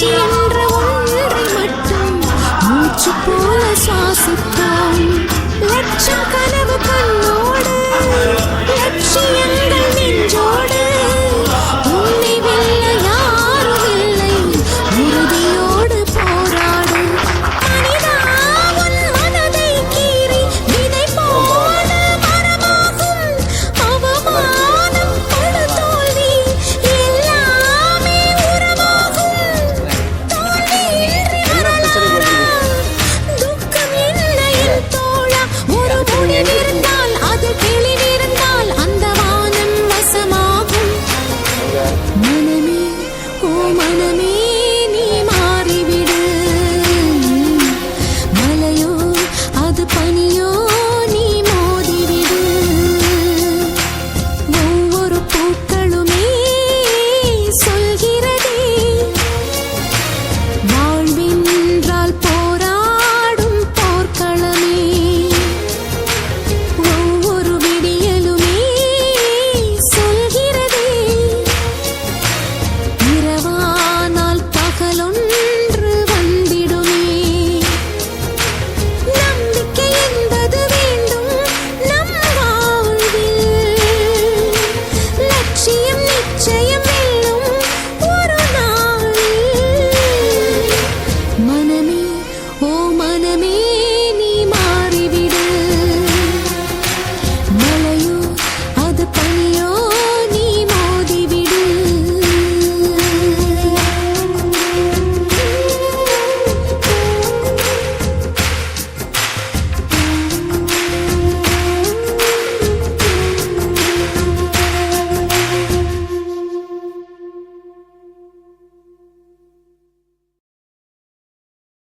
மூச்சு என்ற ஒன்றை மட்டும் மூச்சு போல சுவாசித்து enemy